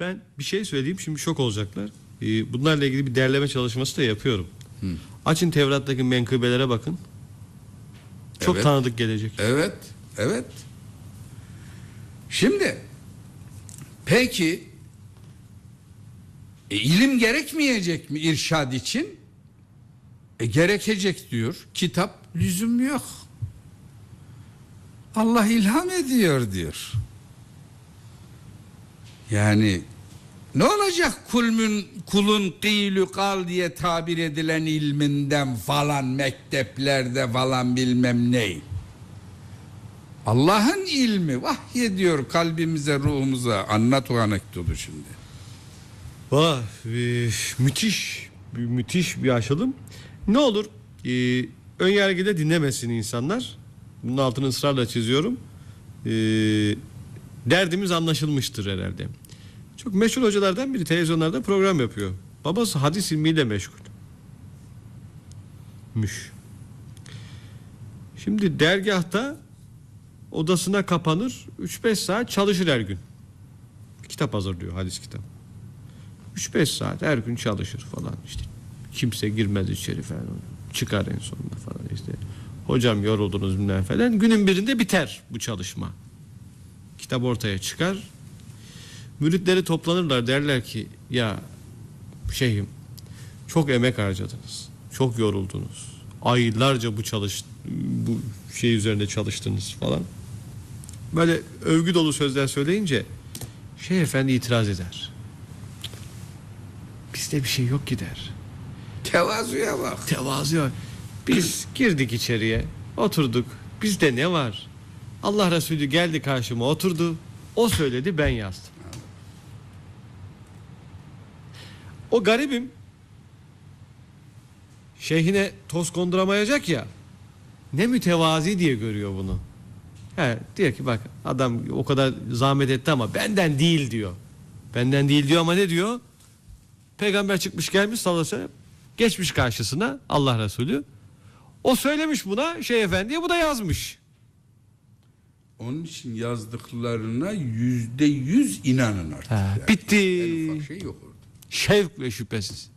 Ben bir şey söyleyeyim şimdi şok olacaklar. Ee, bunlarla ilgili bir derleme çalışması da yapıyorum. Açın Tevrat'taki menkıbelere bakın. Çok Evet. tanıdık gelecek. Evet, evet. Şimdi peki e, ilim gerekmeyecek mi irşad için? E, gerekecek diyor. Kitap lüzum yok. Allah ilham ediyor diyor. Yani ne olacak kulmün kulun kıylü kal diye tabir edilen ilminden falan mekteplerde falan bilmem ney. Allah'ın ilmi vahyediyor kalbimize ruhumuza anlat o anekdotu şimdi. Vah, müthiş, müthiş bir açılım. Ne olur e, ön yargıyla dinlemesin insanlar. Bunun altını ısrarla çiziyorum. E, derdimiz anlaşılmıştır herhalde. Çok meşhur hocalardan biri televizyonlarda program yapıyor. Babası hadis ilmiyle meşgul. Müş. Şimdi dergahta odasına kapanır 3-5 saat çalışır her gün. Kitap hazırlıyor hadis kitabı. 3-5 saat her gün çalışır falan işte. Kimse girmez içeri falan. Çıkar en sonunda falan işte. Hocam yoruldunuz bilmem falan. Günün birinde biter bu çalışma. Kitap ortaya çıkar. Müritleri toplanırlar derler ki ya şeyhim çok emek harcadınız. Çok yoruldunuz. Aylarca bu çalış bu şey üzerinde çalıştınız falan. Böyle övgü dolu sözler söyleyince Şeyh Efendi itiraz eder. Bizde bir şey yok ki der. Tevazuya bak. Tevazu yok. Biz girdik içeriye, oturduk. Bizde ne var? Allah Resulü geldi karşıma oturdu. O söyledi ben yazdım. O garibim şeyhine toz konduramayacak ya. Ne mütevazi diye görüyor bunu. He, diyor ki bak adam o kadar zahmet etti ama benden değil diyor. Benden değil diyor ama ne diyor? Peygamber çıkmış gelmiş sallallahu aleyhi ve sellem. Geçmiş karşısına Allah Resulü. O söylemiş buna şey efendiye bu da yazmış. Onun için yazdıklarına yüzde yüz inanın artık. Ha, yani. bitti. Şey yok orada. Şevk ve şüphesiz.